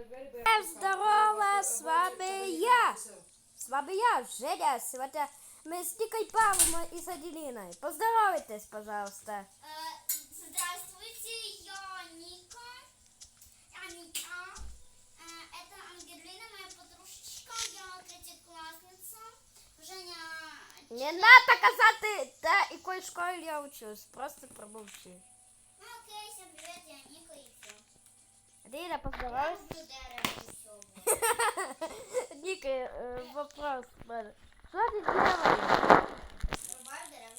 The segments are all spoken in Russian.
Всем здорово, с вами я. С вами я, Женя. Сегодня мы с Никой Павловной и с Аделиной. Поздоровайтесь, пожалуйста. Э, Здравствуйте, я Ника. Я Ника. Э, Это Ангелина, моя подружечка. Я третьеклассница. Женя... Не надо казати, да, і якої школі я учусь. Просто промовчи. Аделина, Я поздоровайся. люблю дерево і всього. Ника, э, вопрос. в мене. Що ти делаєш? Рубаю дерево.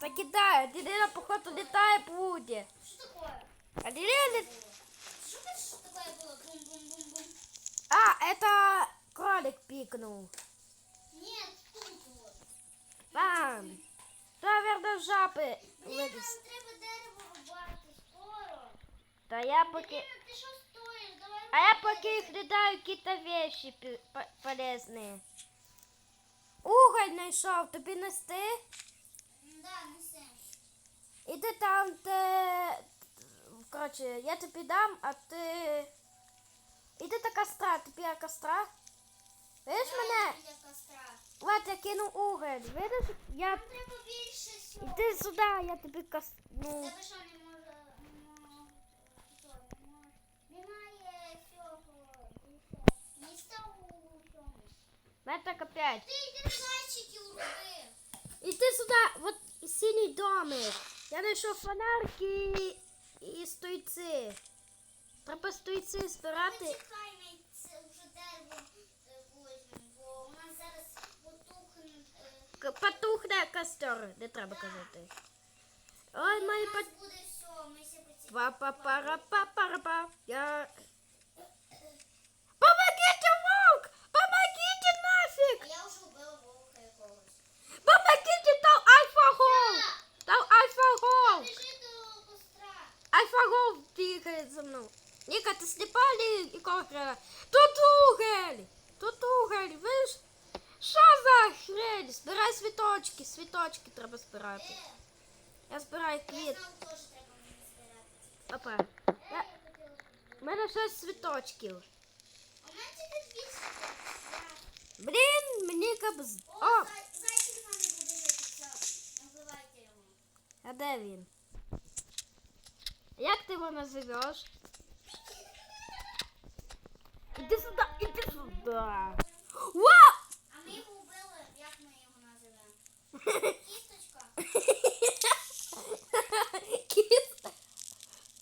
Та кидай, Аделина, походу, літає по воді. Что такое? Аделина, лі- Что это что такое было? Бум-бум-бум-бум. а, это кролик пикнул. Нет, тут вот. Бам. Наверное, жаби Блин, я поки... Ангелина, ты что стоишь? Давай А я рубай пока их дерево. летаю, какие-то вещи пе- по- полезные. Уголь знайшов, тобі нести? Да, неси. Іди там, де... Коротше, я тобі дам, а ти... Іди до костра, тобі є костра? Видиш Да, мене? біля костра. Вот, я кинув уголь. Видиш? Я... Нам треба більше всього. Іди сюди, я тобі кос... Ну... Тебе що Мене так опять. Ти йди зайчики уроби. Іди сюди, вот синій домик. Я знайшов фонарики і стойці. Треба стойці збирати. Почекай, ми це вже дерево е, возьмемо, бо у нас зараз потухне... е, К- Потухне костер, не треба казати. Ой, У мої нас пот... буде все, ми все поці- па па пара па пара па Я... это слепали и коврела. Тут уголь! Тут уголь, ви ж... За хрень? Збирай світочки, світочки треба збирати. Я збираю квіт. Опа. Я... У мене шесть світочків. Блін, мені кабз. О! А де він? Як ти його називеш? Іди сюди, іди сюди. Вау! А ми його вбили, як ми його називаємо? Кісточка. Кіт.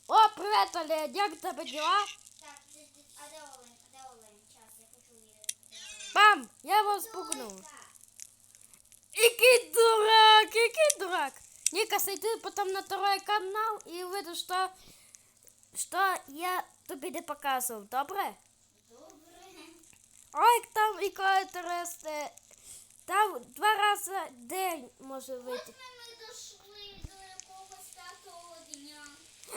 О, привіт, Олег, як в тебе діла? Так, ти- ти- а де олень? А де олень? Час, я хочу увидіти. Бам! Я його спугнув. Сойка. Який дурак, який дурак. Ника, зайди потом на второй канал и увидишь, что, что я тобі не показував, добре? Добре. Ой, там яке інтересне. Там два рази в день може От вийти. ми, ми дошли до якогось п'ятого дня.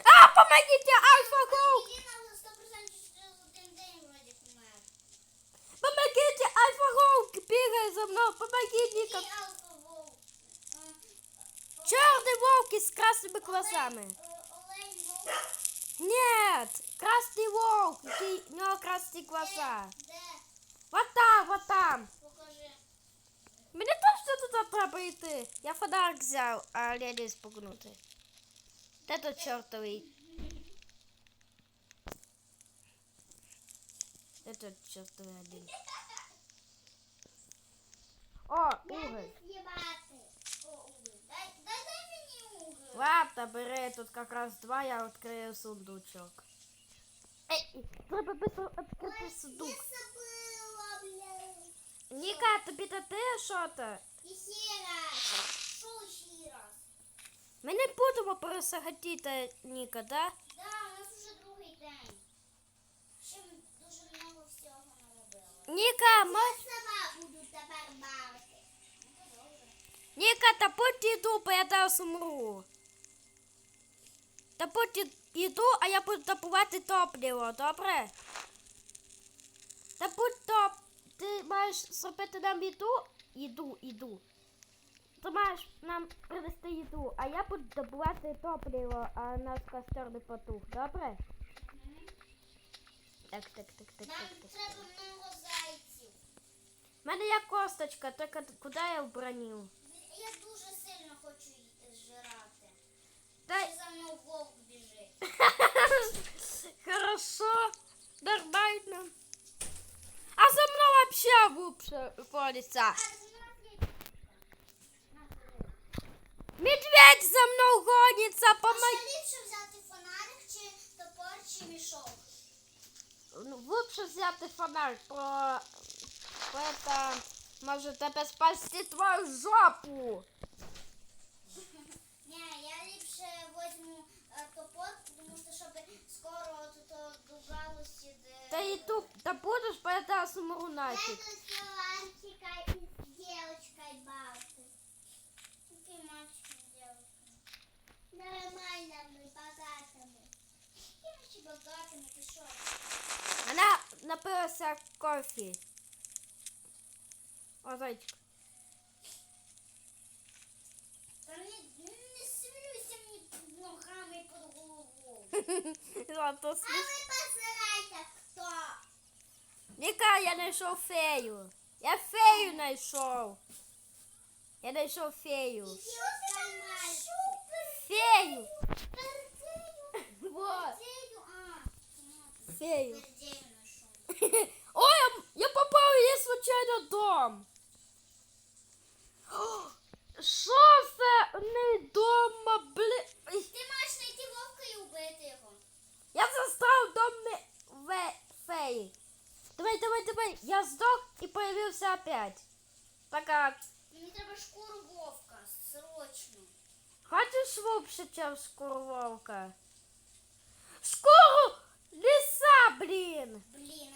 А, помогите, Альфа-Гол! Ангеліна 100% через один день вроді помер. Помогите, Альфа-Гол бігає за мною, помогите, І Ника. алфа-вовк. Е, Чорний вовк із красними глазами. Олень, е, олень вовк. Нет, красный волк, який- у нього красні глаза. Де? Де? Вот там, вот там. Покажи. Мені точно туди треба йти. Я фонарик взяв, а Лені спугнути. Де тут чортовий? Де тут чортовий один? О, уголь. З'їбати. О, уголь. Дай, дай, дай мені уголь. Ладно, бери, тут якраз два, я відкрию сундучок. Ей, треба быстро відкрити сундук. забыла, блядь. Ніка, тобі дати що-то? І ще раз. Що ще раз? Ми не будемо пересагатіти, Ніка, да? Да, у нас уже другий день. Ще ми дуже много всього наробили. Ніка, ми... сама буду тепер бавити. Ну, добре. Ніка, та будь іду, бо я зараз умру. Та і- іду, а я буду добувати топливо, добре? Та будь топ. Ти маєш зробити нам їду? Іду, іду. Ти маєш нам принести їду, а я буду добувати топливо, а наш костер не потух, добре? Так, так, так, так, Нам так, так. треба много зайців. У мене є косточка, тільки куди я вбранив? Я дуже сильно хочу лучше смотри. Медведь за мною гонится, А помоги. що ліпше взяти фонарик чи топор чи мішок? Ну, Лучше взяти фонарь, про... про это може тебе спасти твою жопу. щоб скоро от то дугалося, де... Та і тут, та будеш, бо я зараз умру нафіг. с Иванчикой и с девочкой бабки. Какие мальчики и девочка? Нормально мы, богатыми. Какими же богатыми, ты что? Вона напилася кофі. О, зайчик. Я знайшов фею. Супер мальчик. Фею. Пердею. Вот. Пердею, а. понятно. Фею. Пердею нашел. Ой, я, я попав в її случайно дом. О, феи. Давай, давай, давай. Я сдох и появился опять. Пока. Мені треба шкуру вовка, срочно. Хочешь лучше, чем шкуру волка? Шкуру лиса, блин. Блін,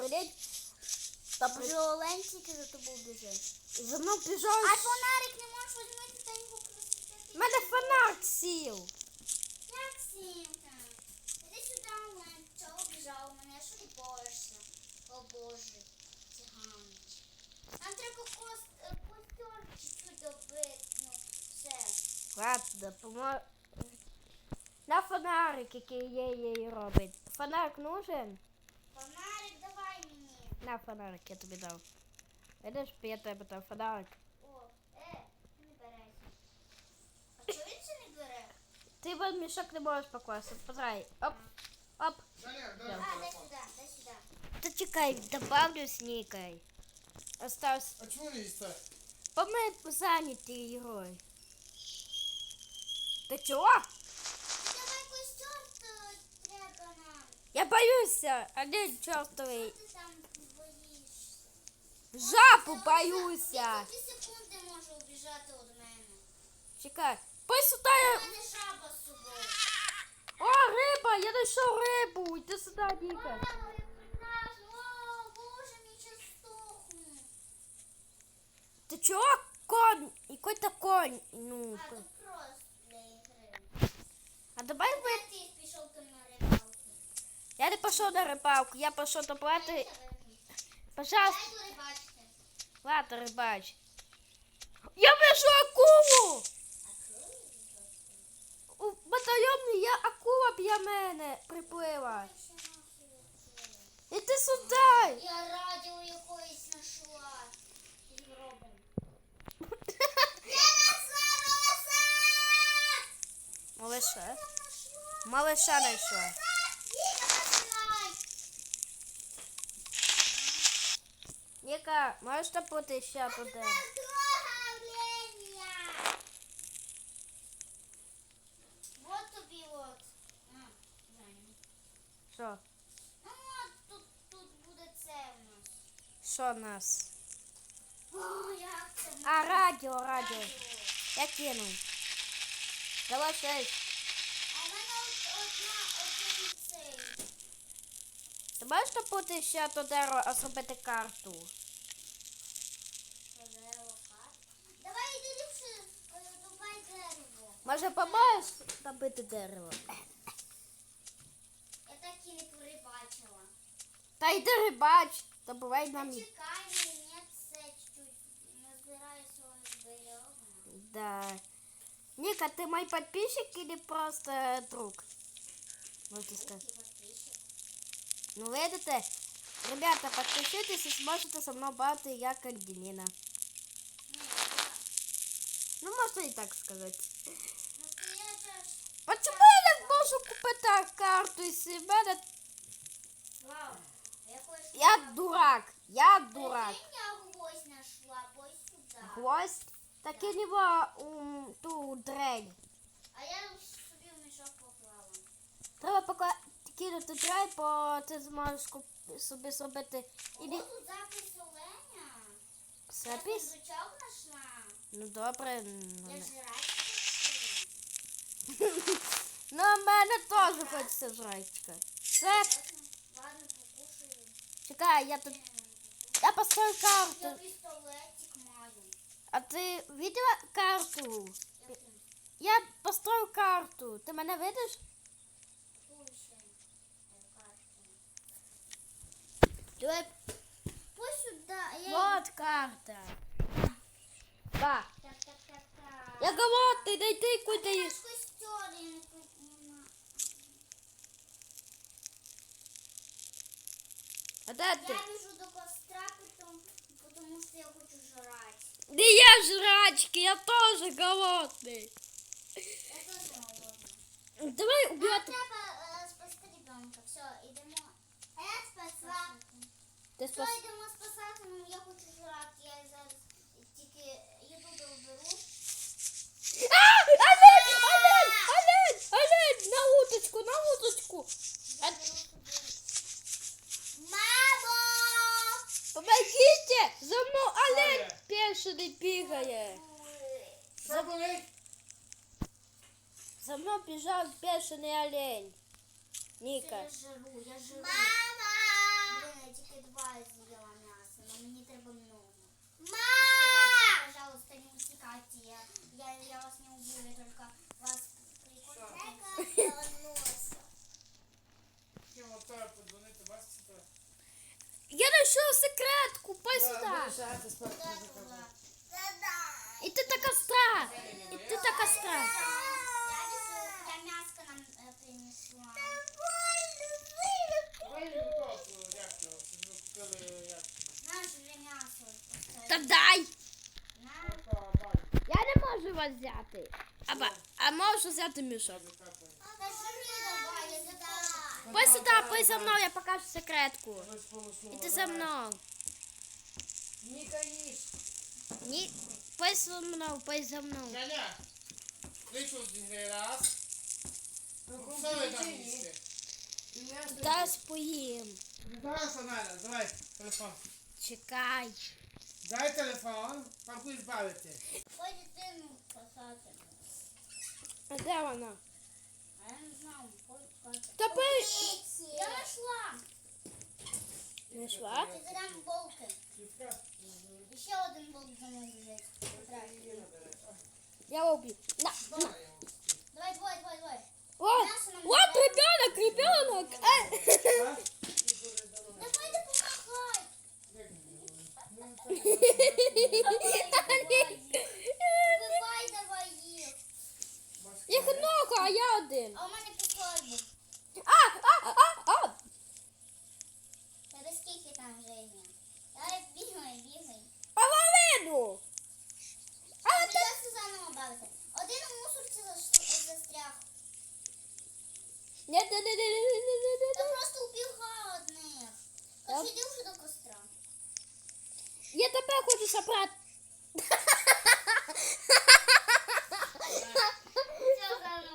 Добрый день. Добрый Вже Оленчики за тобою біжить. За мной бежал. А фонарик не можеш возьмити та його просвітити? У мене фонарь сів. Як сімка? Іди сюди, Олень. Чого біжав мене? Що ти боїшся? О Боже, циганич. Нам треба кост, е, костер чуть-чуть добити. Ну, все. Ладно, помо... На фонарик, який є її робить. Фонарик нужен? Фонарик давай мені. На фонарик, я тобі дав. Видиш, я тебе дав фонарик. О, е, не береться. А чого він це не бере? Ти в мішок не можеш покласти. Потрай. Оп, оп. Олег, дай Да. А, дай телефон. сюди, дай сюди. Та чекай, добавлю з Нікой. Осталось. А чего не ставь? Бо ми зайняті ігрою. Ти чого? Ну, Давай костер то треба нам. Я боюся, один чортовий. Що ти там боїшся? Жабу Він боюся. за дві секунди може убіжати від мене. Чекай. Пой сюди. У я- мене жаба з собою. О, риба, я знайшов рибу. Йди сюди, Ніка. О, боже, мій час стохну. Ти чого? Конь. Який-то конь. Ну, А, конь. то просто для ігри. а давай ви... Де ти пішов ти на рибалку? Я не пішов на рибалку, я пішов до плати. Пожалуйста, ладно, рибач. Я вижу акулу! У батальйоні є акула б'є мене приплила. Іди сюди! Я радіо якоїсь знайшла. І робимо. Я Віка, можешь топити ще туди? Что? тобі Ну от тут, тут буде це у нас. Що у нас? О. А, радио, радио. Я кинув. Давай шесть. Ти можеш напути ще то дерево, а зробити карту? Дерево хат. Давай іди ліпше, е, давай дерево. Може, поможеш набити дерево? Я так і не перебачила. Та йди рибач, добувай нам. Чекай, мені це чуть назбираю свою берегу. Да. Ника, ты мой подписчик или просто друг? Можно сказать. ну, видите, ребята, подпишитесь и сможете со мной бати, я как Денина. Ну, можно и так сказать. Ну, то я. Почему не можу купити карту і себе? Вау. Я дурак, я дурак. Гвоздь? Так я него ум, ту дрель. Дрель, бо ти зможеш собі зробити тут запис оленя. Я запис. сундучок знайшла. Ну добре. ну, Я не. жрать. Ну, в мене теж хочеться жрачка. Ладно, покушаю. чекай, я тут. Я построю Я карту. пістолетик маю. А ти видела карту? Яким? Я построю карту. Ти мене видиш? Давай. Пусть сюди. Я... Вот карта. Ба. Так, так, так, так. Я голодний, дай я не пойму. А де ти? Я біжу до костра, потому, потому що я хочу жрать. Не я жрачки, я теж голодний. Я теж голодна. Давай Нам уб'яти. треба е, спасти ребенка. Все, йдемо. А я спасла. Ти Все, спас. йдемо спасати, ну я хочу жрати. Я зараз тільки їду доберу. А! Олень! Олень! Олень! Олень! На уточку, на уточку! Заберу собі. Мамо! Помогите! За мною олень бешений бігає. Що болить? За мною біжав бешений олень. Ніка. Я жру, я жру. Мама! Блин, я тільки два з'їла м'яса, но мені треба много. Мама! Пожалуйста, не усекайте, я, я, я вас не убью, я только вас прикольно. Хотів Мотою подзвонити, вас це Я знайшов секретку, пой сюди. Лишайте спати Куда за туда? Іди до костра. дай! Я не можу вас взяти. Аба, а можу взяти мішок. Пой сюди, пой за мною, я покажу секретку. Іди за мною. Не конись. Ні, пой за мною, пой за мною. Женя, вийшов Зараз поїм. Зараз, Аналя, давай телефон. Чекай. Дай телефон, там будеш бавити. Ой, дитину спасати. А де вона? А я не знаю, ой, как. Та пой. Я нашла. Знайшла? Ти задам болти. Кішка. І ще один болт замовляй. Я убью. На. Давай, двоє, двоє, двоє. О, вот ребенок, ребенок. Вбивай давай їх. Їх много, а я один. А у мене